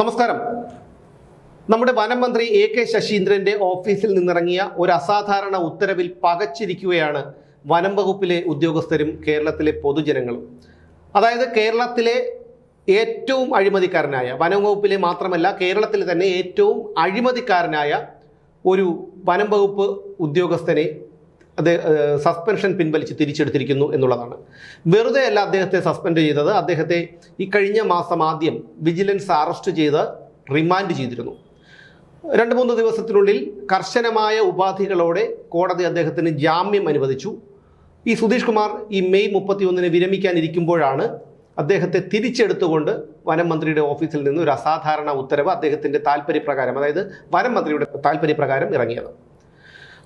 നമസ്കാരം. നമ്മുടെ വനമന്ത്രി A K ശശീന്ദ്രന്റെ ഓഫീസിൽ നിന്നിറങ്ങിയ ഒരു അസാധാരണ ഉത്തരവിൽ പകച്ചിരിക്കുകയാണ് വനം വകുപ്പിലെ ഉദ്യോഗസ്ഥരും കേരളത്തിലെ പൊതുജനങ്ങളും. അതായത് കേരളത്തിലെ ഏറ്റവും അഴിമതിക്കാരനായ വനം വകുപ്പിലെ മാത്രമല്ല കേരളത്തിൽ തന്നെ ഏറ്റവും അഴിമതിക്കാരനായ ഒരു വനം വകുപ്പ് ഉദ്യോഗസ്ഥനെ അത് സസ്പെൻഷൻ പിൻവലിച്ച് തിരിച്ചെടുത്തിരിക്കുന്നു എന്നുള്ളതാണ്. വെറുതെ അല്ല അദ്ദേഹത്തെ സസ്പെൻഡ് ചെയ്തത്. അദ്ദേഹത്തെ ഈ കഴിഞ്ഞ മാസം ആദ്യം വിജിലൻസ് അറസ്റ്റ് ചെയ്ത് റിമാൻഡ് ചെയ്തിരുന്നു. രണ്ട് മൂന്ന് ദിവസത്തിനുള്ളിൽ കർശനമായ ഉപാധികളോടെ കോടതി അദ്ദേഹത്തിന് ജാമ്യം അനുവദിച്ചു. ഈ സുധീഷ് കുമാർ ഈ മെയ് മുപ്പത്തിയൊന്നിന് വിരമിക്കാനിരിക്കുമ്പോഴാണ് അദ്ദേഹത്തെ തിരിച്ചെടുത്തുകൊണ്ട് വനം മന്ത്രിയുടെ ഓഫീസിൽ നിന്ന് ഒരു അസാധാരണ ഉത്തരവ് അദ്ദേഹത്തിന്റെ താല്പര്യപ്രകാരം അതായത് വനം മന്ത്രിയുടെ താല്പര്യപ്രകാരം ഇറങ്ങിയത്.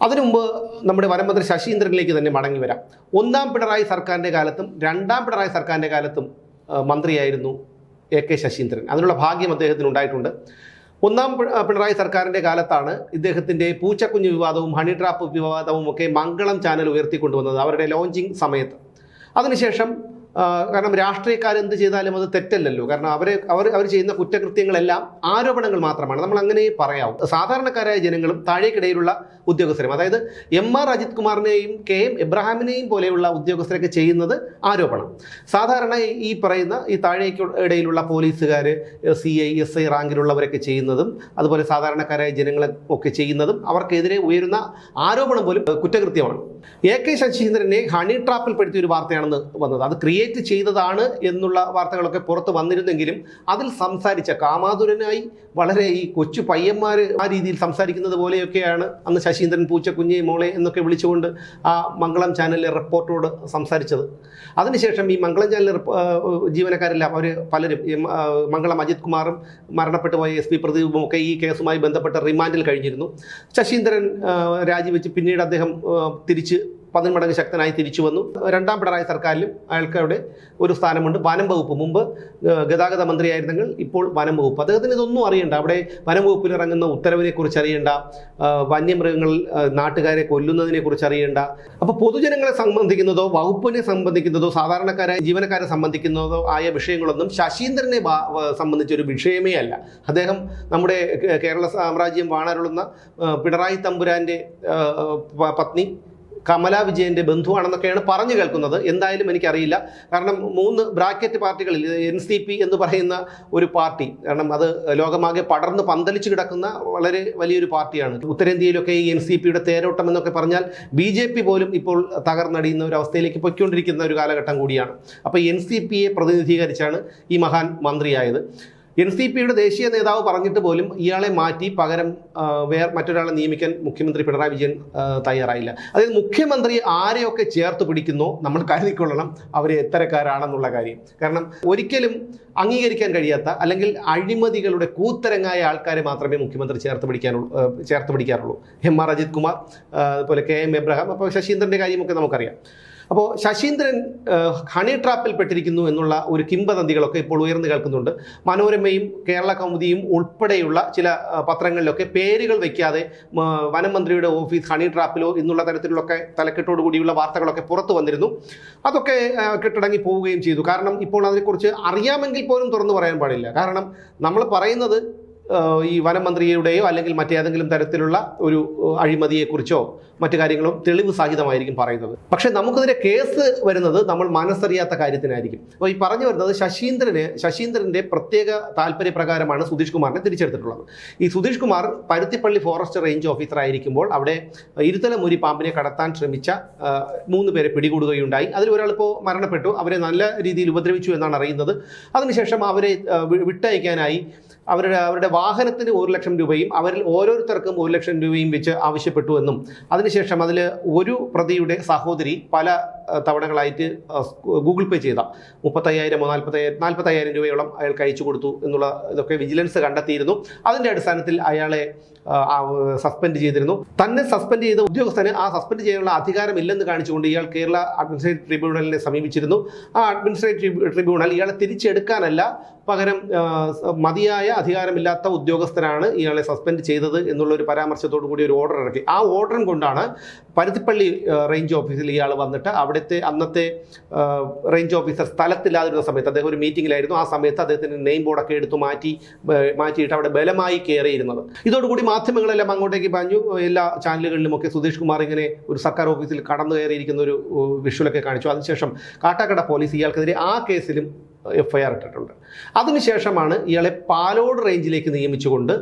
അതിനു മുമ്പ് നമ്മുടെ വനമന്ത്രി ശശീന്ദ്രനിലേക്ക് തന്നെ മടങ്ങി വരാം. ഒന്നാം പിണറായി സർക്കാരിന്റെ കാലത്തും രണ്ടാം പിണറായി സർക്കാരിന്റെ കാലത്തും മന്ത്രിയായിരുന്നു എ കെ ശശീന്ദ്രൻ. അതിനുള്ള ഭാഗ്യം അദ്ദേഹത്തിന് ഉണ്ടായിട്ടുണ്ട്. ഒന്നാം പിണറായി സർക്കാരിന്റെ കാലത്താണ് ഇദ്ദേഹത്തിന്റെ പൂച്ചക്കുഞ്ഞ് വിവാദവും ഹണി ട്രാപ്പ് വിവാദവും ഒക്കെ മംഗളം ചാനൽ ഉയർത്തിക്കൊണ്ടുവന്നത് അവരുടെ ലോഞ്ചിങ് സമയത്ത്. അതിനുശേഷം കാരണം രാഷ്ട്രീയക്കാർ എന്ത് ചെയ്താലും അത് തെറ്റല്ലല്ലോ. കാരണം അവരെ അവർ അവർ ചെയ്യുന്ന കുറ്റകൃത്യങ്ങളെല്ലാം ആരോപണങ്ങൾ മാത്രമാണ്. നമ്മൾ അങ്ങനെ പറയാവും. സാധാരണക്കാരായ ജനങ്ങളും താഴേക്കിടയിലുള്ള ഉദ്യോഗസ്ഥരും അതായത് എം ആർ അജിത് കുമാറിനെയും കെ എം എബ്രഹാമിനെയും പോലെയുള്ള ഉദ്യോഗസ്ഥരൊക്കെ ചെയ്യുന്നത് ആരോപണം. സാധാരണ ഈ പറയുന്ന ഈ താഴേക്ക് ഇടയിലുള്ള പോലീസുകാർ സി ഐ എസ് ഐ റാങ്കിലുള്ളവരൊക്കെ ചെയ്യുന്നതും അതുപോലെ സാധാരണക്കാരായ ജനങ്ങളെ ഒക്കെ ചെയ്യുന്നതും അവർക്കെതിരെ ഉയരുന്ന ആരോപണം പോലും കുറ്റകൃത്യമാണ്. എ കെ ശശീന്ദ്രനെ ഹണി ട്രാപ്പിൽ പെടുത്തിയ ഒരു വാർത്തയാണെന്ന് വന്നത്. അത് ക്രിയേറ്റ് ചെയ്തതാണ് എന്നുള്ള വാർത്തകളൊക്കെ പുറത്ത് വന്നിരുന്നെങ്കിലും അതിൽ സംസാരിച്ച കാമാതുരനായി വളരെ ഈ കൊച്ചു പയ്യന്മാർ ആ രീതിയിൽ സംസാരിക്കുന്നത് പോലെയൊക്കെയാണ് അന്ന് ശശീന്ദ്രൻ പൂച്ച കുഞ്ഞേ മോളെ എന്നൊക്കെ വിളിച്ചുകൊണ്ട് ആ മംഗളം ചാനലിലെ റിപ്പോർട്ടറോട് സംസാരിച്ചത്. അതിനുശേഷം ഈ മംഗളം ചാനൽ ജീവനക്കാരെല്ലാം അവർ പലരും മംഗളം അജിത് കുമാറും മരണപ്പെട്ടു പോയ എസ് പി പ്രദീപും ഒക്കെ ഈ കേസുമായി ബന്ധപ്പെട്ട റിമാൻഡിൽ കഴിഞ്ഞിരുന്നു. ശശീന്ദ്രൻ രാജിവെച്ച് പിന്നീട് അദ്ദേഹം തിരിച്ച് പതിന്മടങ്ങ് ശക്തനായി തിരിച്ചു വന്നു. രണ്ടാം പിണറായി സർക്കാരിലും അയാൾക്ക് അവിടെ ഒരു സ്ഥാനമുണ്ട്. വനം വകുപ്പ് മുമ്പ് ഗതാഗത മന്ത്രിയായിരുന്നെങ്കിൽ ഇപ്പോൾ വനം വകുപ്പ്. അദ്ദേഹത്തിന് ഇതൊന്നും അറിയണ്ട. അവിടെ വനം വകുപ്പിൽ ഇറങ്ങുന്ന ഉത്തരവിനെ കുറിച്ച് അറിയണ്ട വന്യമൃഗങ്ങൾ നാട്ടുകാരെ കൊല്ലുന്നതിനെ കുറിച്ച് അറിയണ്ട. അപ്പോൾ പൊതുജനങ്ങളെ സംബന്ധിക്കുന്നതോ വകുപ്പിനെ സംബന്ധിക്കുന്നതോ സാധാരണക്കാരായ ജീവനക്കാരെ സംബന്ധിക്കുന്നതോ ആയ വിഷയങ്ങളൊന്നും ശശീന്ദ്രനെ സംബന്ധിച്ച ഒരു വിഷയമേ അല്ല. അദ്ദേഹം നമ്മുടെ കേരള സാമ്രാജ്യം വാണരുളുന്ന പിണറായി തമ്പുരാന്റെ പത്നി കമല വിജയന്റെ ബന്ധുവാണെന്നൊക്കെയാണ് പറഞ്ഞു കേൾക്കുന്നത്. എന്തായാലും എനിക്കറിയില്ല. കാരണം മൂന്ന് ബ്രാക്കറ്റ് പാർട്ടികളിൽ എൻ സി പി എന്ന് പറയുന്ന ഒരു പാർട്ടി കാരണം അത് ലോകമാകെ പടർന്ന് പന്തലിച്ച് കിടക്കുന്ന വളരെ വലിയൊരു പാർട്ടിയാണ്. ഉത്തരേന്ത്യയിലൊക്കെ ഈ എൻ സി പിയുടെ തേരോട്ടം എന്നൊക്കെ പറഞ്ഞാൽ ബി ജെ പി പോലും ഇപ്പോൾ തകർന്നടിയുന്ന ഒരു അവസ്ഥയിലേക്ക് പൊയ്ക്കൊണ്ടിരിക്കുന്ന ഒരു കാലഘട്ടം കൂടിയാണ്. അപ്പോൾ എൻ സി പിയെ പ്രതിനിധീകരിച്ചാണ് ഈ മഹാൻ മന്ത്രിയായത്. എൻ സി പിയുടെ ദേശീയ നേതാവ് പറഞ്ഞിട്ട് പോലും ഇയാളെ മാറ്റി പകരം വേർ മറ്റൊരാളെ നിയമിക്കാൻ മുഖ്യമന്ത്രി പിണറായി വിജയൻ തയ്യാറായില്ല. അതായത് മുഖ്യമന്ത്രി ആരെയൊക്കെ ചേർത്ത് പിടിക്കുന്നോ നമ്മൾ കരുതിക്കൊള്ളണം അവർ എത്തരക്കാരാണെന്നുള്ള കാര്യം. കാരണം ഒരിക്കലും അംഗീകരിക്കാൻ കഴിയാത്ത അല്ലെങ്കിൽ അഴിമതികളുടെ കൂത്തരങ്ങായ ആൾക്കാരെ മാത്രമേ മുഖ്യമന്ത്രി ചേർത്ത് പിടിക്കാനുള്ളൂ ചേർത്ത് പിടിക്കാറുള്ളൂ. എം ആർ അജിത് കുമാർ അതുപോലെ കെ എം എബ്രഹാം അപ്പോൾ ശശീന്ദ്രന്റെ കാര്യമൊക്കെ നമുക്കറിയാം. അപ്പോൾ ശശീന്ദ്രൻ ഹണി ട്രാപ്പിൽ പെട്ടിരിക്കുന്നു എന്നുള്ള ഒരു കിംബദന്തികളൊക്കെ ഇപ്പോൾ ഉയർന്നു കേൾക്കുന്നുണ്ട്. മനോരമയും കേരള കൗമുദിയും ഉൾപ്പെടെയുള്ള ചില പത്രങ്ങളിലൊക്കെ പേരുകൾ വയ്ക്കാതെ വനമന്ത്രിയുടെ വനം മന്ത്രിയുടെ ഓഫീസ് ഹണി ട്രാപ്പിലോ എന്നുള്ള തരത്തിലൊക്കെ തലക്കെട്ടോടു കൂടിയുള്ള വാർത്തകളൊക്കെ പുറത്തു വന്നിരുന്നു. അതൊക്കെ കെട്ടടങ്ങി പോവുകയും ചെയ്തു. കാരണം ഇപ്പോൾ അതിനെക്കുറിച്ച് അറിയാമെങ്കിൽ പോലും തുറന്നു പറയാൻ പാടില്ല. കാരണം നമ്മൾ പറയുന്നത് ഈ വനമന്ത്രിയുടെയോ അല്ലെങ്കിൽ മറ്റേതെങ്കിലും തരത്തിലുള്ള ഒരു അഴിമതിയെക്കുറിച്ചോ മറ്റു കാര്യങ്ങളും തെളിവ് സഹിതമായിരിക്കും പറയുന്നത്. പക്ഷേ നമുക്കിതിന്റെ കേസ് വരുന്നത് നമ്മൾ മനസ്സറിയാത്ത കാര്യത്തിനായിരിക്കും. അപ്പോൾ ഈ പറഞ്ഞു വരുന്നത് ശശീന്ദ്രന് ശശീന്ദ്രന്റെ പ്രത്യേക താല്പര്യപ്രകാരമാണ് സുധീഷ് കുമാറിനെ തിരിച്ചെടുത്തിട്ടുള്ളത്. ഈ Sudheesh Kumar Paruthippally forest range officer ആയിരിക്കുമ്പോൾ അവിടെ ഇരുത്തല മുരി പാമ്പിനെ കടത്താൻ ശ്രമിച്ച മൂന്ന് പേരെ പിടികൂടുകയുണ്ടായി. അതിൽ ഒരാളിപ്പോൾ മരണപ്പെട്ടു. അവരെ നല്ല രീതിയിൽ ഉപദ്രവിച്ചു എന്നാണ് അറിയുന്നത്. അതിനുശേഷം അവരെ വിട്ടയക്കാനായി അവരുടെ അവരുടെ വാഹനത്തിന് ഒരു ലക്ഷം രൂപയും അവരിൽ ഓരോരുത്തർക്കും ഒരു ലക്ഷം രൂപയും വെച്ച് ആവശ്യപ്പെട്ടു എന്നും. അതിനുശേഷം അതിൽ ഒരു പ്രതിയുടെ സഹോദരി പല തവണകളായിട്ട് ഗൂഗിൾ പേ ചെയ്ത. മുപ്പത്തയ്യായിരമോ നാൽപ്പത്തയ്യായിരം നാൽപ്പത്തയ്യായിരം രൂപയോളം അയാൾക്ക് അയച്ചു കൊടുത്തു എന്നുള്ള ഇതൊക്കെ വിജിലൻസ് കണ്ടെത്തിയിരുന്നു. അതിന്റെ അടിസ്ഥാനത്തിൽ അയാളെ സസ്പെൻഡ് ചെയ്തിരുന്നു. തന്നെ സസ്പെൻഡ് ചെയ്ത ഉദ്യോഗസ്ഥന് ആ സസ്പെൻഡ് ചെയ്യാനുള്ള അധികാരം ഇല്ലെന്ന് കാണിച്ചുകൊണ്ട് ഇയാൾ കേരള അഡ്മിനിസ്ട്രേറ്റീവ് ട്രിബ്യൂണലിനെ സമീപിച്ചിരുന്നു. ആ അഡ്മിനിസ്ട്രേറ്റീവ് ട്രിബ്യൂണൽ ഇയാളെ തിരിച്ചെടുക്കാനല്ല പകരം മതിയായ അധികാരമില്ലാത്ത ഉദ്യോഗസ്ഥനാണ് ഇയാളെ സസ്പെൻഡ് ചെയ്തത് എന്നുള്ള ഒരു പരാമർശത്തോടു കൂടി ഒരു ഓർഡർ ഇറക്കി. ആ ഓർഡറും കൊണ്ടാണ് പരുത്തിപ്പള്ളി റേഞ്ച് ഓഫീസിൽ ഇയാൾ വന്നിട്ട് അവിടുത്തെ അന്നത്തെ റേഞ്ച് ഓഫീസർ സ്ഥലത്തില്ലാതിരുന്ന സമയത്ത് അദ്ദേഹം ഒരു മീറ്റിംഗിലായിരുന്നു ആ സമയത്ത് അദ്ദേഹത്തിന്റെ നെയിം ബോർഡൊക്കെ എടുത്തു മാറ്റി മാറ്റിയിട്ട് അവിടെ ബലമായി കയറിയിരുന്നത് ഇതോടുകൂടി മാധ്യമങ്ങളെല്ലാം അങ്ങോട്ടേക്ക് പറഞ്ഞു എല്ലാ ചാനലുകളിലും ഒക്കെ സുധീഷ് കുമാർ ഇങ്ങനെ ഒരു സർക്കാർ ഓഫീസിൽ കടന്നു കയറിയിരിക്കുന്ന ഒരു വിഷുവലൊക്കെ കാണിച്ചു. അതിനുശേഷം കാട്ടാക്കട പോലീസ് ഇയാൾക്കെതിരെ ആ കേസിലും എഫ് ഐ ആർ ഇട്ടിട്ടുണ്ട്. അതിനുശേഷമാണ് ഇയാളെ പാലോട് റേഞ്ചിലേക്ക് നിയമിച്ചുകൊണ്ട്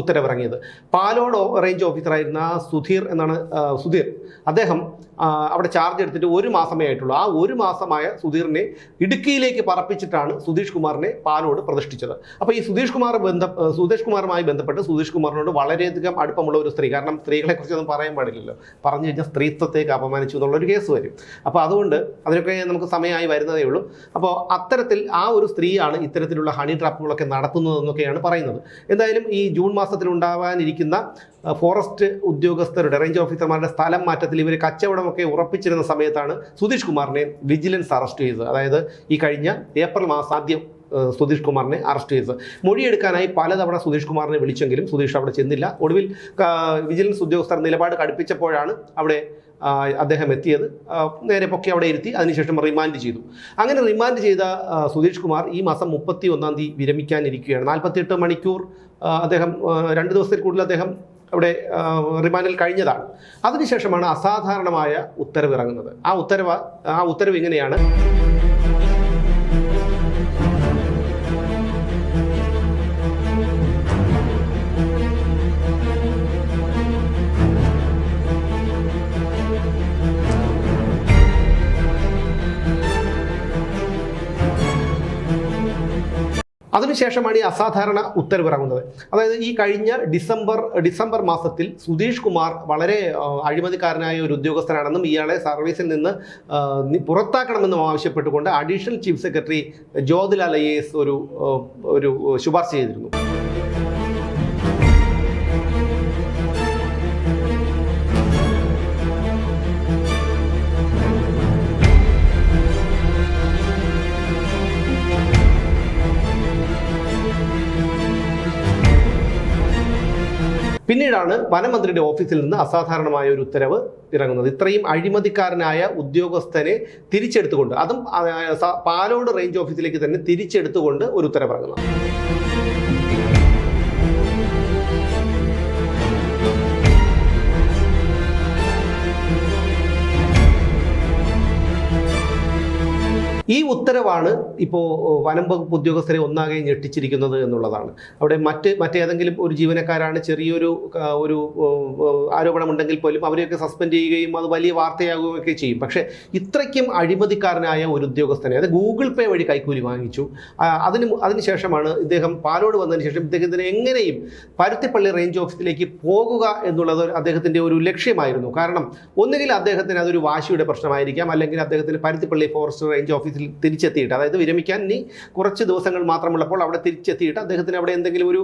ഉത്തരവിറങ്ങിയത്. പാലോട് റേഞ്ച് ഓഫീസറായിരുന്ന സുധീർ എന്നാണ് സുധീർ. അദ്ദേഹം അവിടെ ചാർജ് എടുത്തിട്ട് ഒരു മാസമേ ആയിട്ടുള്ളൂ. ആ ഒരു മാസമായ സുധീറിനെ ഇടുക്കിയിലേക്ക് പറപ്പിച്ചിട്ടാണ് സുധീഷ് കുമാറിനെ പാലോട് പ്രതിഷ്ഠിച്ചത്. അപ്പോൾ ഈ സുധീഷ് കുമാർ ബന്ധ സുധീഷ് കുമാറുമായി ബന്ധപ്പെട്ട് സുധീഷ് കുമാറിനോട് വളരെയധികം അടുപ്പമുള്ള ഒരു സ്ത്രീ. കാരണം സ്ത്രീകളെക്കുറിച്ച് ഒന്നും പറയാൻ പാടില്ലല്ലോ. പറഞ്ഞു കഴിഞ്ഞാൽ സ്ത്രീത്വത്തേക്ക് അപമാനിച്ചു എന്നുള്ളൊരു കേസ് വരും. അപ്പോൾ അതുകൊണ്ട് അതിനൊക്കെ നമുക്ക് സമയമായി വരുന്നതേ ഉള്ളൂ. അപ്പോൾ അത്തരത്തിൽ ആ ഒരു സ്ത്രീയാണ് ഇത്തരത്തിലുള്ള ഹണി ട്രാപ്പുകളൊക്കെ നടത്തുന്നതെന്നൊക്കെയാണ് പറയുന്നത്. എന്തായാലും ഈ ജൂൺ മാസത്തിൽ ഉണ്ടാവാനിരിക്കുന്ന ഫോറസ്റ്റ് ഉദ്യോഗസ്ഥരുടെ റേഞ്ച് ഓഫീസർമാരുടെ സ്ഥലം മാറ്റത്തിൽ ഇവർ കച്ചവടമൊക്കെ ഉറപ്പിച്ചിരുന്ന സമയത്താണ് സുധീഷ് കുമാറിനെ വിജിലൻസ് അറസ്റ്റ് ചെയ്തത്. അതായത് ഈ കഴിഞ്ഞ ഏപ്രിൽ മാസം ആദ്യം സുധീഷ് കുമാറിനെ അറസ്റ്റ് ചെയ്തത്. മൊഴിയെടുക്കാനായി പലതവണ സുധീഷ് കുമാറിനെ വിളിച്ചെങ്കിലും സുധീഷ് അവിടെ ചെന്നില്ല. ഒടുവിൽ വിജിലൻസ് ഉദ്യോഗസ്ഥർ നിലപാട് കടുപ്പിച്ചപ്പോഴാണ് അവിടെ അദ്ദേഹം എത്തിയത് നേരെ പൊക്കെ അവിടെ ഇരുത്തി അതിനുശേഷം റിമാൻഡ് ചെയ്തു. അങ്ങനെ റിമാൻഡ് ചെയ്ത സുധീഷ് കുമാർ ഈ മാസം മുപ്പത്തി ഒന്നാം തീയതി വിരമിക്കാനിരിക്കുകയാണ്. നാൽപ്പത്തിയെട്ട് മണിക്കൂർ അദ്ദേഹം രണ്ട് ദിവസത്തിൽ കൂടുതൽ അദ്ദേഹം അവിടെ റിമാൻഡിൽ കഴിഞ്ഞതാണ്. അതിനുശേഷമാണ് അസാധാരണമായ ഉത്തരവ് ഇറങ്ങുന്നത് ആ ഉത്തരവ് ആ ഉത്തരവ് ഇങ്ങനെയാണ്. അതിനുശേഷമാണ് ഈ അസാധാരണ ഉത്തരവിറങ്ങുന്നത്. അതായത് ഈ കഴിഞ്ഞ ഡിസംബർ ഡിസംബർ മാസത്തിൽ സുധീഷ് കുമാർ വളരെ അഴിമതിക്കാരനായ ഒരു ഉദ്യോഗസ്ഥനാണെന്നും ഇയാളെ സർവീസിൽ നിന്ന് പുറത്താക്കണമെന്നും ആവശ്യപ്പെട്ടുകൊണ്ട് additional chief secretary Jyothilal I ഒരു ഒരു ശുപാർശ ചെയ്തിരുന്നു. പിന്നീടാണ് വനമന്ത്രിയുടെ ഓഫീസിൽ നിന്ന് അസാധാരണമായ ഒരു ഉത്തരവ് ഇറങ്ങുന്നത്. ഇത്രയും അഴിമതിക്കാരനായ ഉദ്യോഗസ്ഥനെ തിരിച്ചെടുത്തുകൊണ്ട് അതും പാലോട് റേഞ്ച് ഓഫീസിലേക്ക് തന്നെ തിരിച്ചെടുത്തുകൊണ്ട് ഒരു ഉത്തരവ് ഈ ഉത്തരവാണ് ഇപ്പോൾ വനം വകുപ്പ് ഉദ്യോഗസ്ഥരെ ഒന്നാകെ ഞെട്ടിച്ചിരിക്കുന്നത് എന്നുള്ളതാണ്. അവിടെ മറ്റ് മറ്റേതെങ്കിലും ഒരു ജീവനക്കാരാണ് ചെറിയൊരു ഒരു ആരോപണമുണ്ടെങ്കിൽ പോലും അവരെയൊക്കെ സസ്പെൻഡ് ചെയ്യുകയും അത് വലിയ വാർത്തയാകുകയും ഒക്കെ ചെയ്യും. പക്ഷേ ഇത്രയ്ക്കും അഴിമതിക്കാരനായ ഒരു ഉദ്യോഗസ്ഥനെ അത് ഗൂഗിൾ പേ വഴി കൈക്കൂലി വാങ്ങിച്ചു. അതിന് അതിനുശേഷമാണ് ഇദ്ദേഹം പാലോട് വന്നതിന് ശേഷം ഇദ്ദേഹത്തിന് എങ്ങനെയും പരുത്തിപ്പള്ളി റേഞ്ച് ഓഫീസിലേക്ക് പോകുക എന്നുള്ളത് അദ്ദേഹത്തിന്റെ ഒരു ലക്ഷ്യമായിരുന്നു. കാരണം ഒന്നുകിൽ അദ്ദേഹത്തിന് അതൊരു വാശിയുടെ പ്രശ്നമായിരിക്കാം അല്ലെങ്കിൽ അദ്ദേഹത്തിന് പരുത്തിപ്പള്ളി ഫോറസ്റ്റ് റേഞ്ച് ഓഫീസിൽ തിരിച്ചെത്തിയിട്ട്. അതായത് വിരമിക്കാൻ ഇനി കുറച്ച് ദിവസങ്ങൾ മാത്രമുള്ളപ്പോൾ അവിടെ തിരിച്ചെത്തിയിട്ട് അദ്ദേഹത്തിന് അവിടെ എന്തെങ്കിലും ഒരു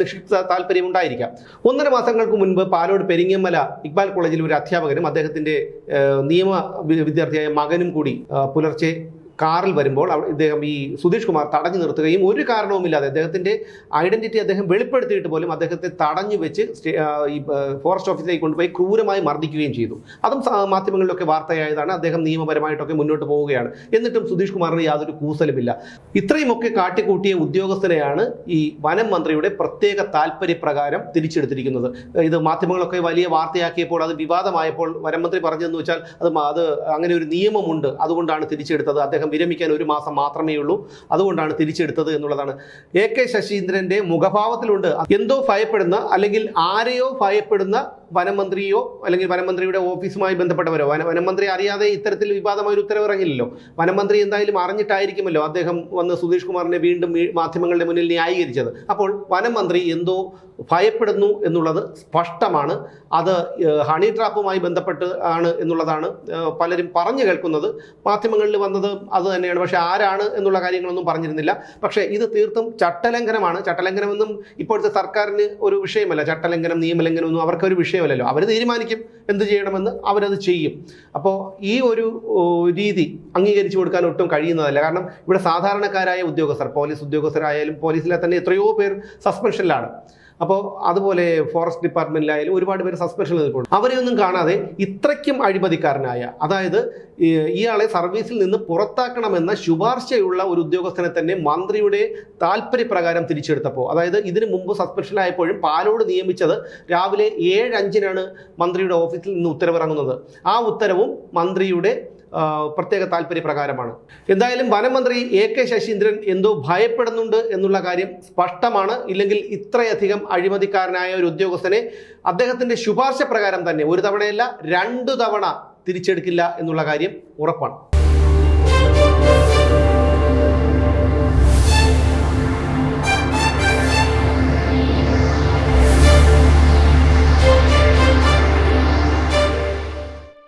നിക്ഷിപ്ത താല്പര്യം ഉണ്ടായിരിക്കാം. ഒന്നര മാസങ്ങൾക്ക് മുൻപ് പാലോട് പെരിങ്ങമല ഇക്ബാൽ കോളേജിൽ ഒരു അധ്യാപകനും അദ്ദേഹത്തിന്റെ നിയമ വിദ്യാർത്ഥിയായ മകനും കൂടി പുലർച്ചെ കാറിൽ വരുമ്പോൾ ഇദ്ദേഹം ഈ സുധീഷ് കുമാർ തടഞ്ഞു നിർത്തുകയും ഒരു കാരണവുമില്ലാതെ അദ്ദേഹത്തിന്റെ ഐഡന്റിറ്റി അദ്ദേഹം വെളിപ്പെടുത്തിയിട്ട് പോലും അദ്ദേഹത്തെ തടഞ്ഞു വെച്ച് ഈ ഫോറസ്റ്റ് ഓഫീസിലേക്ക് കൊണ്ടുപോയി ക്രൂരമായി മർദ്ദിക്കുകയും ചെയ്തു. അതും മാധ്യമങ്ങളിലൊക്കെ വാർത്തയായതാണ് അദ്ദേഹം നിയമപരമായിട്ടൊക്കെ മുന്നോട്ട് പോവുകയാണ്. എന്നിട്ടും സുധീഷ് കുമാറിന് യാതൊരു കൂസലുമില്ല. ഇത്രയുമൊക്കെ കാട്ടിക്കൂട്ടിയ ഉദ്യോഗസ്ഥനെയാണ് ഈ വനം മന്ത്രിയുടെ പ്രത്യേക താല്പര്യപ്രകാരം തിരിച്ചെടുത്തിരിക്കുന്നത്. ഇത് മാധ്യമങ്ങളൊക്കെ വലിയ വാർത്തയാക്കിയപ്പോൾ അത് വിവാദമായപ്പോൾ വനം മന്ത്രി പറഞ്ഞതെന്ന് വെച്ചാൽ അത് അത് അങ്ങനെ ഒരു നിയമമുണ്ട്. അതുകൊണ്ടാണ് തിരിച്ചെടുത്തത്. അദ്ദേഹം വിരമിക്കാൻ ഒരു മാസം മാത്രമേ ഉള്ളൂ. അതുകൊണ്ടാണ് തിരിച്ചെടുത്തത് എന്നുള്ളതാണ്. എ കെ ശശീന്ദ്രന്റെ മുഖഭാവത്തിലുണ്ട്. എന്തോ ഭയപ്പെടുന്ന അല്ലെങ്കിൽ ആരെയോ ഭയപ്പെടുന്ന വനമന്ത്രിയോ അല്ലെങ്കിൽ വനമന്ത്രിയുടെ ഓഫീസുമായി ബന്ധപ്പെട്ടവരോ വന വനമന്ത്രി അറിയാതെ ഇത്തരത്തിൽ വിവാദമായ ഒരു ഉത്തരവ് ഇറങ്ങില്ലല്ലോ വനമന്ത്രി എന്തായാലും അറിഞ്ഞിട്ടായിരിക്കുമല്ലോ അദ്ദേഹം വന്ന് സുധീഷ് കുമാറിനെ വീണ്ടും മാധ്യമങ്ങളുടെ മുന്നിൽ ന്യായീകരിച്ചത്. അപ്പോൾ വനമന്ത്രി എന്തോ ഭയപ്പെടുന്നു എന്നുള്ളത് സ്പഷ്ടമാണ്. അത് ഹണി ട്രാപ്പുമായി ബന്ധപ്പെട്ട് ആണ് എന്നുള്ളതാണ് പലരും പറഞ്ഞു കേൾക്കുന്നത്. മാധ്യമങ്ങളിൽ വന്നത് അത് തന്നെയാണ്. പക്ഷേ ആരാണ് എന്നുള്ള കാര്യങ്ങളൊന്നും പറഞ്ഞിരുന്നില്ല. പക്ഷേ ഇത് തീർത്തും ചട്ടലംഘനമാണ്. ചട്ടലംഘനമെന്നും ഇപ്പോഴത്തെ സർക്കാരിന് ഒരു വിഷയമല്ല. ചട്ടലംഘനം നിയമലംഘനമൊന്നും അവർക്കൊരു വിഷയമല്ലല്ലോ. അവർ തീരുമാനിക്കും എന്ത് ചെയ്യണമെന്ന് അവരത് ചെയ്യും. അപ്പോൾ ഈ ഒരു രീതി അംഗീകരിച്ചു കൊടുക്കാൻ ഒട്ടും കഴിയുന്നതല്ല. കാരണം ഇവിടെ സാധാരണക്കാരായ ഉദ്യോഗസ്ഥർ പോലീസ് ഉദ്യോഗസ്ഥരായാലും പോലീസിലെ തന്നെ എത്രയോ പേർ സസ്പെൻഷനിലാണ്. അപ്പോൾ അതുപോലെ ഫോറസ്റ്റ് ഡിപ്പാർട്ട്മെന്റിലായാലും ഒരുപാട് പേര് സസ്പെൻഷൻ നിൽക്കുന്നു അവരെയൊന്നും കാണാതെ ഇത്രയ്ക്കും അഴിമതിക്കാരനായ അതായത് ഇയാളെ സർവീസിൽ നിന്ന് പുറത്താക്കണമെന്ന ശുപാർശയുള്ള ഒരു ഉദ്യോഗസ്ഥനെ തന്നെ മന്ത്രിയുടെ താല്പര്യപ്രകാരം തിരിച്ചെടുത്തപ്പോൾ അതായത് ഇതിനു മുമ്പ് സസ്പെൻഷനായപ്പോഴും പാലോട് നിയമിച്ചത് രാവിലെ ഏഴ് അഞ്ചിനാണ് മന്ത്രിയുടെ ഓഫീസിൽ നിന്ന് ഉത്തരവിറങ്ങുന്നത്. ആ ഉത്തരവും മന്ത്രിയുടെ പ്രത്യേക താല്പര്യപ്രകാരമാണ്. എന്തായാലും വനമന്ത്രി എ കെ ശശീന്ദ്രൻ എന്തോ ഭയപ്പെടുന്നുണ്ട് എന്നുള്ള കാര്യം സ്പഷ്ടമാണ്. ഇല്ലെങ്കിൽ ഇത്രയധികം അഴിമതിക്കാരനായ ഒരു ഉദ്യോഗസ്ഥനെ അദ്ദേഹത്തിന്റെ ശുപാർശ പ്രകാരം തന്നെ ഒരു തവണയല്ല രണ്ടു തവണ തിരിച്ചെടുക്കില്ല എന്നുള്ള കാര്യം ഉറപ്പാണ്.